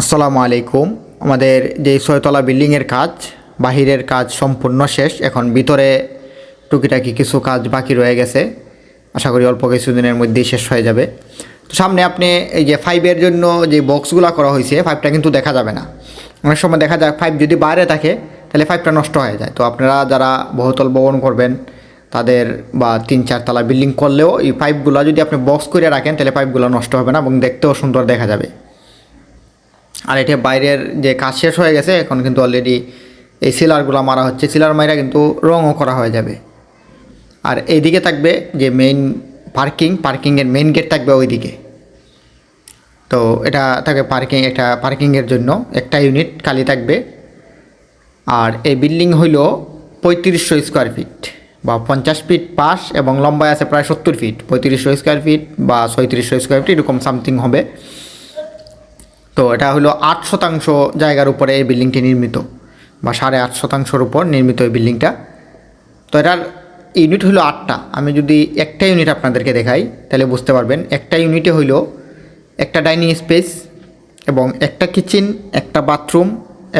আসসালামু আলাইকুম। আমাদের যে ছয়তলা বিল্ডিংয়ের কাজ, বাহিরের কাজ সম্পূর্ণ শেষ। এখন ভিতরে টুকিটাকি কিছু কাজ বাকি রয়ে গেছে। আশা করি অল্প কিছুদিনের মধ্যেই শেষ হয়ে যাবে। তো সামনে আপনি এই যে ফাইভের জন্য যে বক্সগুলো করা হয়েছে ফাইভটা কিন্তু দেখা যাবে না। অনেক সময় দেখা যায় ফাইভ যদি বাইরে থাকে, তাহলে ফাইভটা নষ্ট হয়ে যায়। তো আপনারা যারা বহুতল ভবন করবেন, তাদের বা তিন চারতলা বিল্ডিং করলেও এই পাইপগুলো যদি আপনি বক্স করে রাখেন, তাহলে পাইপগুলো নষ্ট হবে না এবং দেখতেও সুন্দর দেখা যাবে। আর এটা বাইরের যে কাজ শেষ হয়ে গেছে, এখন কিন্তু অলরেডি এই সিলারগুলো মারা হচ্ছে। সিলার মাইরা কিন্তু রঙও করা হয়ে যাবে। আর এইদিকে থাকবে যে মেইন পার্কিং পার্কিংয়ের মেইন গেট থাকবে ওইদিকে। তো এটা থাকবে পার্কিং একটা পার্কিংয়ের জন্য একটা ইউনিট খালি থাকবে। আর এই বিল্ডিং হইল পঁয়ত্রিশশো স্কোয়ার ফিট বা পঞ্চাশ ফিট পাশ এবং লম্বায় আছে প্রায় সত্তর ফিট পঁয়ত্রিশশো স্কোয়ার ফিট বা ছয়ত্রিশশো স্কোয়ার ফিট এরকম সামথিং হবে। তো এটা হলো আট শতাংশ জায়গার উপরে এই বিল্ডিংটি নির্মিত বা সাড়ে আট শতাংশের উপর নির্মিত এই বিল্ডিংটা। তো এটার ইউনিট হলো আটটা। আমি যদি একটা ইউনিট আপনাদেরকে দেখাই, তাহলে বুঝতে পারবেন একটা ইউনিটে হইল একটা ডাইনিং স্পেস এবং একটা কিচেন, একটা বাথরুম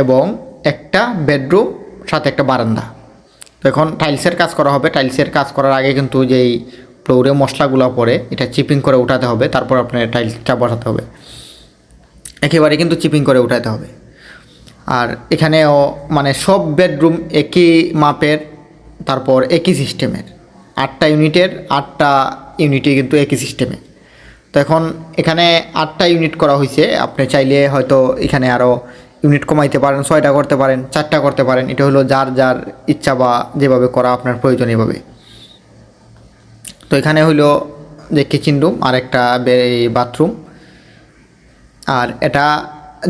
এবং একটা বেডরুম, সাথে একটা বারান্দা। তো এখন টাইলসের কাজ করা হবে। টাইলসের কাজ করার আগে কিন্তু যেই ফ্লোরে মশলাগুলো পড়ে, এটা চিপিং করে উঠাতে হবে, তারপর আপনার টাইলসটা বসাতে হবে। একেবারে কিন্তু চিপিং করে উঠাতে হবে। আর এখানেও মানে সব বেডরুম একই মাপের, তারপর একই সিস্টেমের। আটটা ইউনিটের আটটা ইউনিটই কিন্তু একই সিস্টেমে। তো এখন এখানে আটটা ইউনিট করা হয়েছে আপনি চাইলে হয়তো এখানে আরও ইউনিট কমাইতে পারেন, ছয়টা করতে পারেন, চারটা করতে পারেন। এটা হলো যার যার ইচ্ছা বা যেভাবে করা আপনার প্রয়োজন এভাবে তো এখানে হইল যে কিচেন রুম আর একটা বাথরুম আর এটা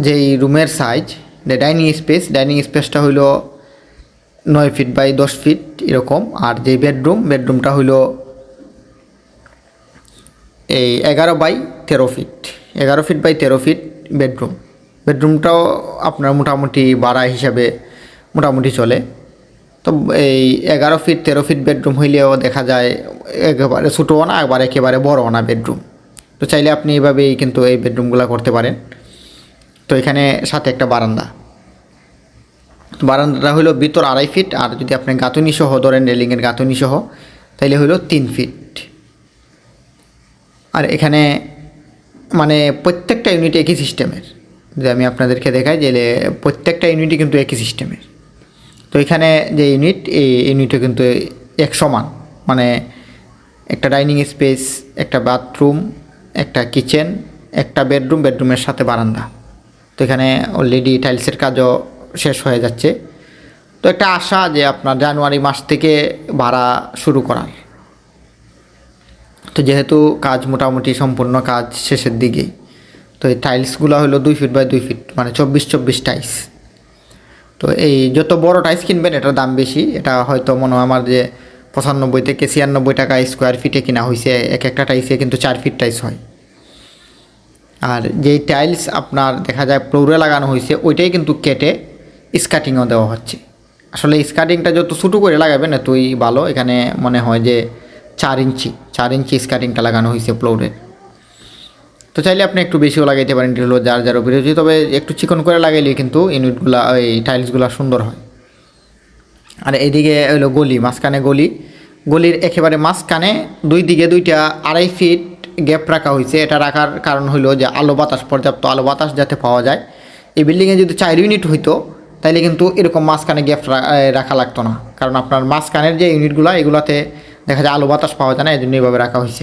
যেই রুমের সাইজ ডাইনিং স্পেস ডাইনিং স্পেসটা হইল নয় ফিট বাই দশ ফিট এরকম। আর যে বেডরুম বেডরুমটা হইল এই এগারো বাই তেরো ফিট এগারো ফিট বাই তেরো ফিট বেডরুম বেডরুমটাও আপনার মোটামুটি বাড়া হিসাবে মোটামুটি চলে। তো এই এগারো ফিট তেরো ফিট বেডরুম হইলেও দেখা যায় একেবারে ছোটোও না একবার একেবারে বড়ও না বেডরুম তো চাইলে আপনি এইভাবেই কিন্তু এই বেডরুমগুলো করতে পারেন। তো এখানে সাথে একটা বারান্দা। বারান্দাটা হলো ভিতর আড়াই ফিট আর যদি আপনি গাঁথুনি সহ ধরেন রেলিংয়ের গাঁথুনি সহ, তাইলে হলো তিন ফিট। আর এখানে মানে প্রত্যেকটা ইউনিট একই সিস্টেমের যে আমি আপনাদেরকে দেখাই যে প্রত্যেকটা ইউনিটই কিন্তু একই সিস্টেমের তো এখানে যে ইউনিট এই ইউনিটও কিন্তু এক সমান। মানে একটা ডাইনিং স্পেস একটা বাথরুম একটা কিচেন একটা বেডরুম বেডরুমের সাথে বারান্দা। তো এখানে অলরেডি টাইলসের কাজও শেষ হয়ে যাচ্ছে। তো একটা আশা যে আপনার জানুয়ারি মাস থেকে ভাড়া শুরু করার। তো যেহেতু কাজ মোটামুটি সম্পূর্ণ কাজ শেষের দিকেই, তো এই টাইলসগুলো হলো দুই ফিট বাই দুই ফিট মানে চব্বিশ চব্বিশ টাইলস তো এই যত বড় টাইলস কিনবেন, এটার দাম বেশি। এটা হয়তো মনে হয় আমার যে পঁচানব্বই থেকে ছিয়ানব্বই টাকা স্কোয়ার ফিটে কিনা হয়েছে এক একটা টাইসে কিন্তু চার ফিট টাইলস হয়। আর যেই টাইলস আপনার দেখা যায় ফ্লোরে লাগানো হয়েছে ওইটাই কিন্তু কেটে স্কাটিংও দেওয়া হচ্ছে। আসলে স্কাটিংটা যত ছোটো করে লাগাবেন, এতই ভালো। এখানে মনে হয় যে চার ইঞ্চি চার ইঞ্চি স্কাটিংটা লাগানো হয়েছে ফ্লোরের তো চাইলে আপনি একটু বেশিও লাগাইতে পারেন এটি হলো যার যার বিরোধী তবে একটু চিকন করে লাগাইলে কিন্তু ইউনিটগুলো এই টাইলসগুলো সুন্দর হয়। আর এদিকে হলো গলি, মাঝখানে গলি। গলির একেবারে মাঝখানে দুই দিকে দুইটা আড়াই ফিট গ্যাপ রাখা হয়েছে এটা রাখার কারণ হলো যে আলো বাতাস, পর্যাপ্ত আলো বাতাস যাতে পাওয়া যায়। এই বিল্ডিংয়ে যদি চার ইউনিট হইতো, তাইলে কিন্তু এরকম মাঝখানে গ্যাপ রাখা লাগতো না। কারণ আপনার মাঝখানের যে ইউনিটগুলো এগুলোতে দেখা যায় আলো বাতাস পাওয়া যায় না এই জন্য এইভাবে রাখা হয়েছে